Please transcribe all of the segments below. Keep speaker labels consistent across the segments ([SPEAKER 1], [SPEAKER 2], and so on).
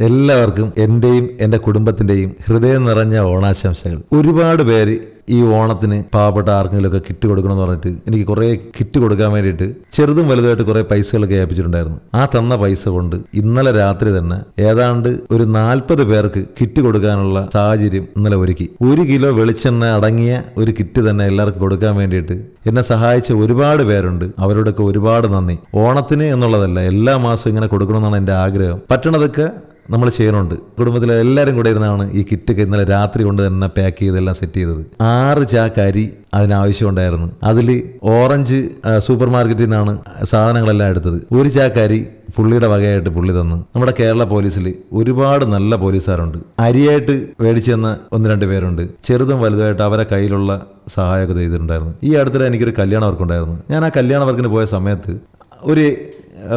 [SPEAKER 1] എല്ലാവർക്കും എന്റെയും എന്റെ കുടുംബത്തിന്റെയും ഹൃദയം നിറഞ്ഞ ഓണാശംസകൾ. ഒരുപാട് പേര് ഈ ഓണത്തിന് പാവപ്പെട്ട ആർക്കെങ്കിലും ഒക്കെ കിറ്റ് കൊടുക്കണമെന്ന് പറഞ്ഞിട്ട് എനിക്ക് കുറേ കിറ്റ് കൊടുക്കാൻ വേണ്ടിയിട്ട് ചെറുതും വലുതായിട്ട് കുറേ പൈസകളൊക്കെ ഏൽപ്പിച്ചിട്ടുണ്ടായിരുന്നു. ആ തന്ന പൈസ കൊണ്ട് ഇന്നലെ രാത്രി തന്നെ ഏതാണ്ട് ഒരു നാൽപ്പത് പേർക്ക് കിറ്റ് കൊടുക്കാനുള്ള സാഹചര്യം ഇന്നലെ ഒരുക്കി. ഒരു കിലോ വെളിച്ചെണ്ണ അടങ്ങിയ ഒരു കിറ്റ് തന്നെ എല്ലാവർക്കും കൊടുക്കാൻ വേണ്ടിയിട്ട് എന്നെ സഹായിച്ച ഒരുപാട് പേരുണ്ട്. അവരോടൊക്കെ ഒരുപാട് നന്ദി. ഓണത്തിന് എന്നുള്ളതല്ല എല്ലാ മാസവും ഇങ്ങനെ കൊടുക്കണമെന്നാണ് എന്റെ ആഗ്രഹം. പറ്റണതൊക്കെ നമ്മൾ ചെയ്യണുണ്ട്. കുടുംബത്തിലെ എല്ലാവരും കൂടെ ഇരുന്നാണ് ഈ കിറ്റൊക്കെ ഇന്നലെ രാത്രി കൊണ്ട് തന്നെ പാക്ക് ചെയ്തെല്ലാം സെറ്റ് ചെയ്തത്. ആറ് ചാക്ക് അരി അതിനാവശ്യമുണ്ടായിരുന്നു. അതിൽ ഓറഞ്ച് സൂപ്പർ മാർക്കറ്റിൽ നിന്നാണ് സാധനങ്ങളെല്ലാം എടുത്തത്. ഒരു ചാക്ക് അരി പുള്ളിയുടെ വകയായിട്ട് പുള്ളി തന്നു. നമ്മുടെ കേരള പോലീസിൽ ഒരുപാട് നല്ല പോലീസുകാരുണ്ട്. അരിയായിട്ട് മേടിച്ചു തന്ന ഒന്ന് രണ്ട് പേരുണ്ട്. ചെറുതും വലുതായിട്ട് അവരെ കയ്യിലുള്ള സഹായമൊക്കെ ചെയ്തിട്ടുണ്ടായിരുന്നു. ഈ അടുത്തിടെ എനിക്കൊരു കല്യാണ വർക്കുണ്ടായിരുന്നു. ഞാൻ ആ കല്യാണ വർക്കിന് പോയ സമയത്ത് ഒരു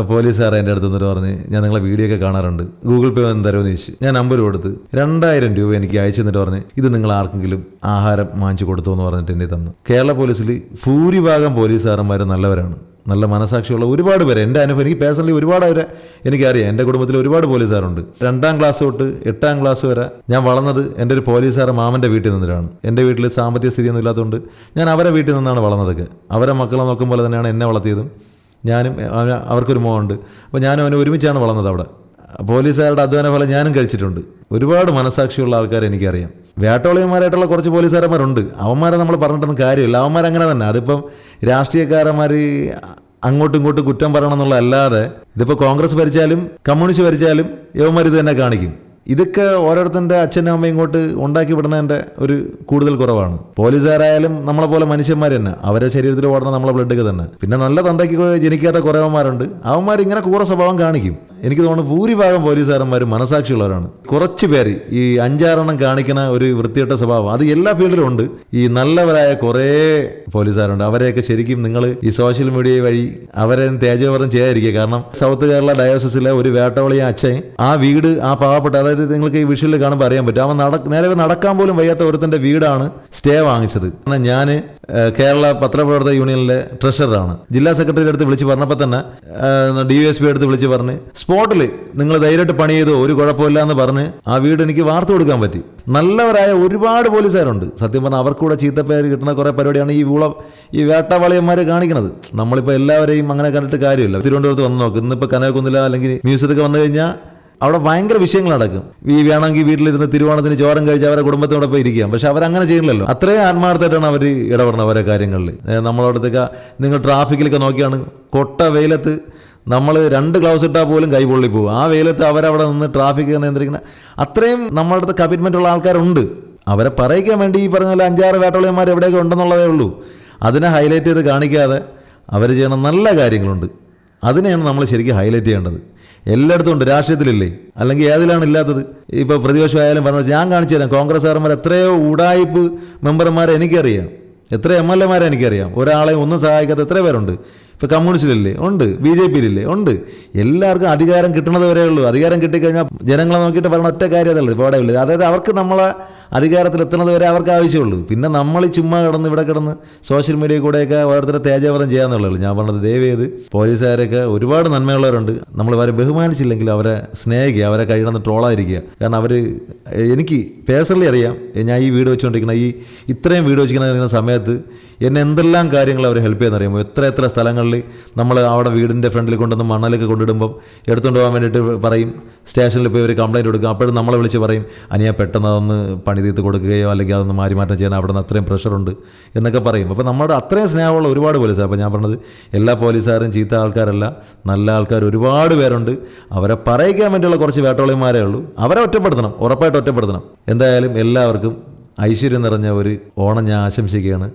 [SPEAKER 1] പോലീസുകാർ എന്റെ അടുത്ത് നിന്നിട്ട് പറഞ്ഞ് ഞാൻ നിങ്ങളെ വീഡിയോ ഒക്കെ കാണാറുണ്ട്. ഗൂഗിൾ പേ ഒന്ന് തരുമെന്ന് ചോദിച്ചു. ഞാൻ നമ്പർ കൊടുത്ത് രണ്ടായിരം രൂപ എനിക്ക് അയച്ചു തന്നിട്ട് പറഞ്ഞ് ഇത് നിങ്ങൾ ആർക്കെങ്കിലും ആഹാരം വാങ്ങിച്ചു കൊടുത്തു എന്ന് പറഞ്ഞിട്ട് എന്നെ തന്നു. കേരള പോലീസിൽ ഭൂരിഭാഗം പോലീസുകാരന്മാർ നല്ലവരാണ്. നല്ല മനസാക്ഷിയുള്ള ഒരുപാട് പേര്. എന്റെ അനുഭവം എനിക്ക് പേഴ്സണലി ഒരുപാട് അവരെ എനിക്കറിയാം. എന്റെ കുടുംബത്തിൽ ഒരുപാട് പോലീസുകാരുണ്ട് രണ്ടാം ക്ലാസ് തൊട്ട് എട്ടാം ക്ലാസ് വരെ ഞാൻ വളർന്നത് എന്റെ ഒരു പോലീസുകാരൻ മാമന്റെ വീട്ടിൽ നിന്നിട്ടാണ്. എന്റെ വീട്ടിൽ സാമ്പത്തിക സ്ഥിതിയൊന്നും ഇല്ലാത്തതുകൊണ്ട് ഞാൻ അവരെ വീട്ടിൽ നിന്നാണ് വളർന്നതൊക്കെ. അവരെ മക്കളെ നോക്കും പോലെ തന്നെയാണ് എന്നെ വളർത്തിയതും. ഞാനും അവർക്കൊരു മോഹമുണ്ട് അപ്പോൾ ഞാനും അവനെ ഒരുമിച്ചാണ് വളർന്നത് അവിടെ. പോലീസുകാരുടെ അധ്വാന ഫലം ഞാനും കഴിച്ചിട്ടുണ്ട്. ഒരുപാട് മനസാക്ഷിയുള്ള ആൾക്കാരെ എനിക്കറിയാം. വേട്ടോളിയന്മാരായിട്ടുള്ള കുറച്ച് പോലീസുകാരന്മാരുണ്ട്. അവന്മാരെ നമ്മൾ പറഞ്ഞിട്ടൊന്നും കാര്യമില്ല. അവന്മാരങ്ങനെ തന്നെ. അതിപ്പം രാഷ്ട്രീയക്കാരന്മാർ അങ്ങോട്ടും ഇങ്ങോട്ടും കുറ്റം പറയണം എന്നുള്ളതല്ലാതെ ഇതിപ്പോൾ കോൺഗ്രസ് ഭരിച്ചാലും കമ്മ്യൂണിസ്റ്റ് ഭരിച്ചാലും യവന്മാർ ഇത് തന്നെ കാണിക്കും. ഇതൊക്കെ ഓരോരുത്തന്റെ അച്ഛനും അമ്മയും ഇങ്ങോട്ട് ഉണ്ടാക്കി വിടുന്നതിന്റെ ഒരു കൂടുതൽ കുറവാണ്. പോലീസുകാരായാലും നമ്മളെ പോലെ മനുഷ്യന്മാർ തന്നെ. അവരെ ശരീരത്തിൽ ഓടണം നമ്മളെ ബ്ലഡൊക്കെ തന്നെ. പിന്നെ നല്ല തന്തയ്ക്ക് ജനിക്കാത്ത കുറവന്മാരുണ്ട്. അവന്മാർ ഇങ്ങനെ കൂറ സ്വഭാവം കാണിക്കും. എനിക്ക് തോന്നുന്നു ഭൂരിഭാഗം പോലീസുകാരന്മാർ മനസാക്ഷിയുള്ളവരാണ്. കുറച്ച് പേര് ഈ അഞ്ചാറെണ്ണം കാണിക്കുന്ന ഒരു വൃത്തികെട്ട സ്വഭാവം. അത് എല്ലാ ഫീൽഡിലും ഉണ്ട്. ഈ നല്ലവരായ കുറേ പോലീസുകാരുണ്ട്. അവരെയൊക്കെ ശരിക്കും നിങ്ങൾ ഈ സോഷ്യൽ മീഡിയ വഴി അവരെ തേജോവരം ചെയ്യാതിരിക്കുക. കാരണം സൗത്ത് കേരള ഡയോസിസിലെ ഒരു വേട്ടവളി അച്ഛൻ ആ വീട് ആ പാവപ്പെട്ട അതായത് നിങ്ങൾക്ക് ഈ വിഷയിൽ കാണുമ്പോൾ അറിയാൻ പറ്റും. അവൻ നട നേരെ നടക്കാൻ പോലും വയ്യാത്ത ഒരുത്തന്റെ വീടാണ് സ്റ്റേ വാങ്ങിച്ചത്. ഞാൻ കേരള പത്രപ്രവർത്തക യൂണിയനിലെ ട്രഷററാണ്. ജില്ലാ സെക്രട്ടറിയുടെ അടുത്ത് വിളിച്ച് പറഞ്ഞപ്പോൾ തന്നെ ഡി എസ് പി അടുത്ത് വിളിച്ച് പറഞ്ഞ് സ്പോട്ടിൽ നിങ്ങൾ ധൈര്യമായിട്ട് പണി ചെയ്തോ ഒരു കുഴപ്പമില്ല എന്ന് പറഞ്ഞ് ആ വീട് എനിക്ക് വാർത്ത കൊടുക്കാൻ പറ്റി. നല്ലവരായ ഒരുപാട് പോലീസുകാരുണ്ട്. സത്യം പറഞ്ഞാൽ അവർക്കൂടെ ചീത്തപ്പേര് കിട്ടുന്ന കുറേ പരിപാടിയാണ് ഈ വിള ഈ വേട്ടവാളിയന്മാർ കാണിക്കുന്നത് നമ്മളിപ്പോൾ എല്ലാവരെയും അങ്ങനെ കണ്ടിട്ട് കാര്യമില്ല. തിരുവനന്തപുരത്ത് വന്ന് നോക്ക്. ഇന്നിപ്പോൾ കനകക്കുന്നില്ല അല്ലെങ്കിൽ മ്യൂസിയത്തൊക്കെ വന്നു കഴിഞ്ഞാൽ അവിടെ ഭയങ്കര വിഷയങ്ങൾ നടക്കും. ഈ വേണമെങ്കിൽ വീട്ടിലിരുന്ന് തിരുവോണത്തിന് ചോരം കഴിച്ച് അവരെ കുടുംബത്തോടൊപ്പം ഇരിക്കാം. പക്ഷെ അവരങ്ങനെ ചെയ്യുന്നില്ലല്ലോ അത്രയും ആത്മാർത്ഥമായിട്ടാണ് അവർ ഇടപെടുന്നത് ഓരോ കാര്യങ്ങളിൽ നമ്മളവിടത്തേക്ക് നിങ്ങൾ ട്രാഫിക്കിലൊക്കെ നോക്കിയാണ്. കൊട്ട വെയിലത്ത് നമ്മൾ രണ്ട് ഗ്ലൗസ് ഇട്ടാൽ പോലും കൈ പൊള്ളി പോകും ആ വെയിലത്ത് അവരവിടെ നിന്ന് ട്രാഫിക് നിയന്ത്രിക്കുന്ന അത്രയും നമ്മളുടെ അടുത്ത് കമ്മിറ്റ്മെന്റ് ഉള്ള ആൾക്കാരുണ്ട്. അവരെ പറയിക്കാൻ വേണ്ടി ഈ പറഞ്ഞ പോലെ അഞ്ചാറ് വേട്ടോളിയന്മാർ എവിടെയൊക്കെ ഉണ്ടെന്നുള്ളതേ ഉള്ളൂ. അതിനെ ഹൈലൈറ്റ് ചെയ്ത് കാണിക്കാതെ അവർ ചെയ്യുന്ന നല്ല കാര്യങ്ങളുണ്ട്. അതിനെയാണ് നമ്മൾ ശരിക്കും ഹൈലൈറ്റ് ചെയ്യേണ്ടത്. എല്ലായിടത്തും ഉണ്ട്. രാഷ്ട്രീയത്തിലില്ലേ? അല്ലെങ്കിൽ ഏതിലാണ് ഇല്ലാത്തത്? ഇപ്പോൾ പ്രതിപക്ഷമായാലും പറഞ്ഞു ഞാൻ കാണിച്ചു തരാം. കോൺഗ്രസ്സുകാരന്മാർ എത്രയോ ഉടായ്പ് മെമ്പർമാരെ എനിക്കറിയാം. എത്ര എം എൽ എമാരെ എനിക്കറിയാം. ഒരാളെ ഒന്നും സഹായിക്കാത്ത എത്ര പേരുണ്ട്. ഇപ്പോൾ കമ്മ്യൂണിസ്റ്റിലില്ലേ? ഉണ്ട്. ബി ജെ പിയിലില്ലേ? ഉണ്ട്. എല്ലാവർക്കും അധികാരം കിട്ടണത് വരെയുള്ളൂ. അധികാരം കിട്ടിക്കഴിഞ്ഞാൽ ജനങ്ങളെ നോക്കിയിട്ട് പറയുന്ന ഒറ്റ കാര്യം അതല്ലേ? ഇപ്പോൾ അവിടെ ഇല്ല? അതായത് അവർക്ക് നമ്മളെ അധികാരത്തിൽ എത്തുന്നത് വരെ അവർക്ക് ആവശ്യമുള്ളൂ. പിന്നെ നമ്മൾ ചുമ്മാ കിടന്ന് ഇവിടെ കിടന്ന് സോഷ്യൽ മീഡിയ കൂടെയൊക്കെ ഓരോരുത്തരെ തേജാപരം ചെയ്യാന്നുള്ളൂ ഞാൻ പറഞ്ഞത് ദയവേത് പോലീസുകാരൊക്കെ ഒരുപാട് നന്മയുള്ളവരുണ്ട്. നമ്മൾ അവരെ ബഹുമാനിച്ചില്ലെങ്കിൽ അവരെ സ്നേഹിക്കുക അവരെ കഴിയണമെന്ന് ട്രോളായിരിക്കുക കാരണം അവർ എനിക്ക് പേഴ്സണലി അറിയാം ഞാൻ ഈ വീട് വെച്ചുകൊണ്ടിരിക്കുന്ന ഈ ഇത്രയും വീട് വെച്ചിരിക്കുന്ന സമയത്ത് എന്നെ എന്തെല്ലാം കാര്യങ്ങൾ അവർ ഹെൽപ്പ് ചെയ്യുന്ന അറിയുമ്പോൾ എത്ര എത്ര സ്ഥലങ്ങളിൽ നമ്മൾ അവിടെ വീടിന്റെ ഫ്രണ്ടിൽ കൊണ്ടുവന്ന് മണ്ണലൊക്കെ കൊണ്ടിടുമ്പം എടുത്തുകൊണ്ട് പോകാൻ വേണ്ടിയിട്ട് പറയും. സ്റ്റേഷനിൽ പോയി ഒരു കംപ്ലയിന്റ് കൊടുക്കും. അപ്പോഴും നമ്മളെ വിളിച്ച് പറയും അനിയാ പെട്ടെന്ന് അതൊന്ന് പണി തീർത്ത് കൊടുക്കുകയോ അല്ലെങ്കിൽ അതൊന്ന് മാറി മാറ്റം ചെയ്യാൻ അവിടെ നിന്ന് അത്രയും പ്രഷറുണ്ട് എന്നൊക്കെ പറയും. അപ്പോൾ നമ്മുടെ അത്രയും സ്നേഹമുള്ള ഒരുപാട് പോലീസാണ് അപ്പോൾ ഞാൻ പറഞ്ഞത് എല്ലാ പോലീസുകാരും ചീത്ത ആൾക്കാരല്ല. നല്ല ആൾക്കാർ ഒരുപാട് പേരുണ്ട്. അവരെ പറയിക്കാൻ വേണ്ടിയുള്ള കുറച്ച് വേട്ടോളിമാരേ ഉള്ളൂ. അവരെ ഒറ്റപ്പെടുത്തണം. ഉറപ്പായിട്ട് ഒറ്റപ്പെടുത്തണം. എന്തായാലും എല്ലാവർക്കും ഐശ്വര്യം നിറഞ്ഞ ഒരു ഓണം ഞാൻ ആശംസിക്കുകയാണ്.